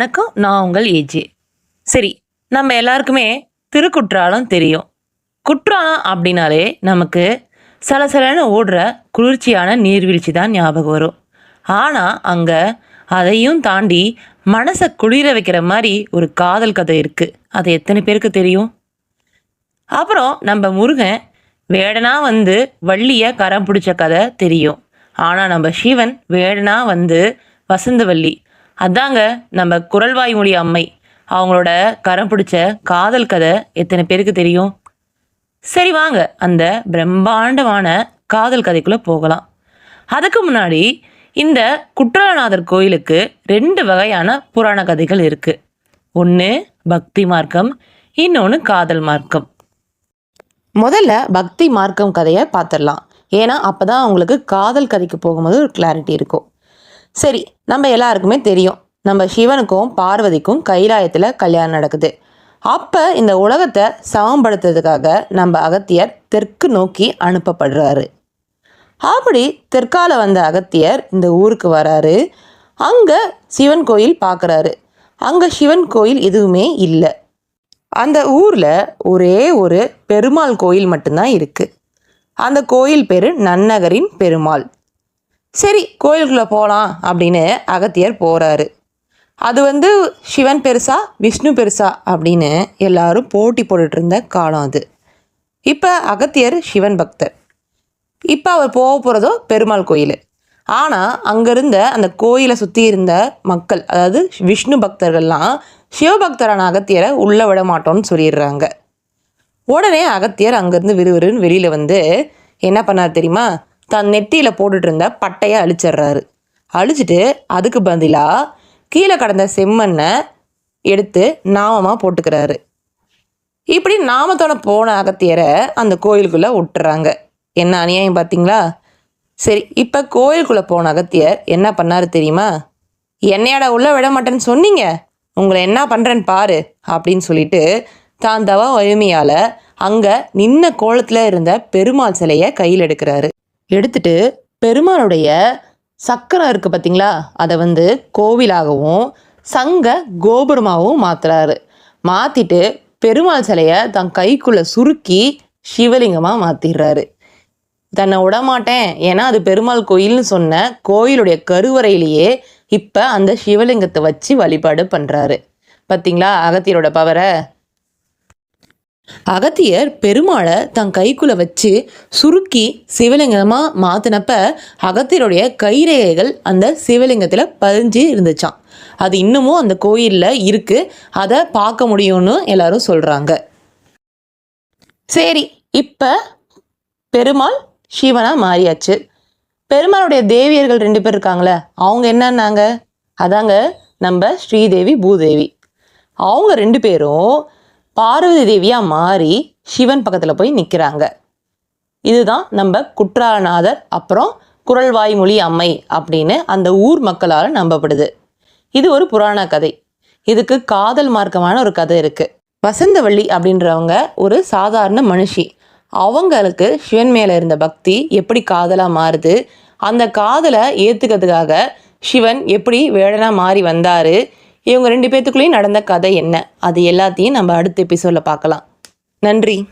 வணக்கம் நான் உங்கள் ஏஜே. சரி நம்ம எல்லாருக்குமே திருக்குற்றாலம் தெரியும். குற்றாலம் அப்படின்னாலே நமக்கு சலசலன்னு ஓடுற குளிர்ச்சியான நீர்வீழ்ச்சி தான் ஞாபகம் வரும். ஆனால் அங்கே அதையும் தாண்டி மனசை குளிர வைக்கிற மாதிரி ஒரு காதல் கதை இருக்குது அது எத்தனை பேருக்கு தெரியும்? அப்புறம் நம்ம முருகன் வேடனா வந்து வள்ளியை கரம் பிடிச்ச கதை தெரியும். ஆனால் நம்ம சிவன் வேடனா வந்து வசந்தவல்லி. அதாங்க நம்ம குரல்வாய் மொழி அம்மை. அவங்களோட கரம் பிடிச்ச காதல் கதை எத்தனை பேருக்கு தெரியும்? சரி வாங்க அந்த பிரம்மாண்டமான காதல் கதைக்குள்ளே போகலாம். அதுக்கு முன்னாடி இந்த குற்றலநாதர் கோயிலுக்கு ரெண்டு வகையான புராண கதைகள் இருக்குது ஒன்று பக்தி மார்க்கம் இன்னொன்று காதல் மார்க்கம். முதல்ல பக்தி மார்க்கம் கதையை பார்த்துடலாம். ஏன்னா அப்போ தான் அவங்களுக்கு காதல் கதைக்கு போகும்போது ஒரு கிளாரிட்டி இருக்கும். சரி நம்ம எல்லாருக்குமே தெரியும். நம்ம சிவனுக்கும் பார்வதிக்கும் கைலாயத்தில் கல்யாணம் நடக்குது. அப்போ இந்த உலகத்தை சமப்படுத்துறதுக்காக நம்ம அகத்தியர் தெற்கு நோக்கி அனுப்பப்படுறாரு. அப்படி தெற்கால வந்த அகத்தியர் இந்த ஊருக்கு வராரு. அங்கே சிவன் கோயில் பார்க்குறாரு அங்கே சிவன் கோயில் எதுவுமே இல்லை. அந்த ஊரில் ஒரே ஒரு பெருமாள் கோயில் மட்டும்தான் இருக்குது அந்த கோயில் பேர் நன்னகரின் பெருமாள். சரி கோயிலுக்குள்ளே போகலாம் அப்படின்னு அகத்தியர் போகிறாரு அது வந்து சிவன் பெருசா விஷ்ணு பெருசா அப்படின்னு எல்லாரும் போட்டி போட்டுட்டு இருந்த காலம் அது. இப்போ அகத்தியர் சிவன் பக்தர். இப்போ அவர் போக போகிறதோ பெருமாள் கோயில். ஆனால் அங்கே இருந்த அந்த கோயிலை சுற்றி இருந்த மக்கள் அதாவது விஷ்ணு பக்தர்கள்லாம் சிவபக்தரான அகத்தியரை உள்ளே விட மாட்டோம்னு சொல்லிடுறாங்க. உடனே அகத்தியர் அங்கேருந்து விறுவிறுன்னு வெளியில் வந்து என்ன பண்ணார் தெரியுமா? தன் நெத்தியில் போட்டுட்டு இருந்த பட்டையை அழிச்சிடுறாரு. அழிச்சிட்டு அதுக்கு பதிலாக கீழே கடந்த செம்மண்ணை எடுத்து நாமமாக போட்டுக்கிறாரு. இப்படி நாமத்தோட போன அகத்தியரை அந்த கோயிலுக்குள்ளே விட்டுறாங்க. என்ன அநியாயம் பார்த்தீங்களா? சரி இப்போ கோயிலுக்குள்ளே போன அகத்தியர் என்ன பண்ணாரு தெரியுமா? என்னையாட உள்ளே விட மாட்டேன்னு சொன்னீங்க? உங்களை என்ன பண்ணுறேன்னு பாரு அப்படின்னு சொல்லிட்டு தான் தவ வலிமையால் அங்கே நின்ன கோலத்தில் இருந்த பெருமாள் சிலையை கையில் எடுக்கிறாரு. எடுத்துட்டு பெருமாளுடைய சக்கரம் இருக்குது பார்த்தீங்களா அதை வந்து கோவிலாகவும் சங்க கோபுரமாகவும் மாற்றுறாரு மாற்றிட்டு பெருமாள் சிலையை தன் கைக்குள்ளே சுருக்கி சிவலிங்கமாக மாற்றிடுறாரு தன்னை விடமாட்டேன். ஏன்னா அது பெருமாள் கோயில்னு சொன்ன கோயிலுடைய கருவறையிலேயே இப்போ அந்த சிவலிங்கத்தை வச்சு வழிபாடு பண்ணுறாரு பார்த்தீங்களா அகத்தியரோட பவரை. அகத்தியர் பெருமாளை தன் கைக்குள்ள வச்சு சுருக்கி சிவலிங்கமாக மாற்றினப்ப அகத்தியருடைய கைரேகைகள் அந்த சிவலிங்கத்தில் பதிஞ்சு இருந்துச்சான் அது இன்னமும் அந்த கோயிலில் இருக்குது அதை பார்க்க முடியும்னு எல்லாரும் சொல்கிறாங்க சரி இப்போ பெருமாள் சிவனாக மாறியாச்சு. பெருமாளுடைய தேவியர்கள் ரெண்டு பேர் இருக்காங்களே அவங்க என்னன்னாங்க? அதாங்க நம்ம ஸ்ரீதேவி பூதேவி. அவங்க ரெண்டு பேரும் பார்வதி தேவியாக மாறி சிவன் பக்கத்தில் போய் நிற்கிறாங்க இதுதான் நம்ம குற்றாலநாதர் அப்புறம் குரல்வாய்மொழி அம்மை அப்படின்னு அந்த ஊர் மக்களால் நம்பப்படுது. இது ஒரு புராண கதை. இதுக்கு காதல் மார்க்கமான ஒரு கதை இருக்குது வசந்தவள்ளி அப்படின்றவங்க ஒரு சாதாரண மனுஷி. அவங்களுக்கு சிவன் மேலே இருந்த பக்தி எப்படி காதலாக மாறுது அந்த காதலை ஏற்றுக்கிறதுக்காக சிவன் எப்படி வேடனாக மாறி வந்தார் இவங்க ரெண்டு பேர்த்துக்குள்ளேயும் நடந்த கதை என்ன? அது எல்லாத்தையும் நம்ம அடுத்த எபிசோடில் பார்க்கலாம். நன்றி.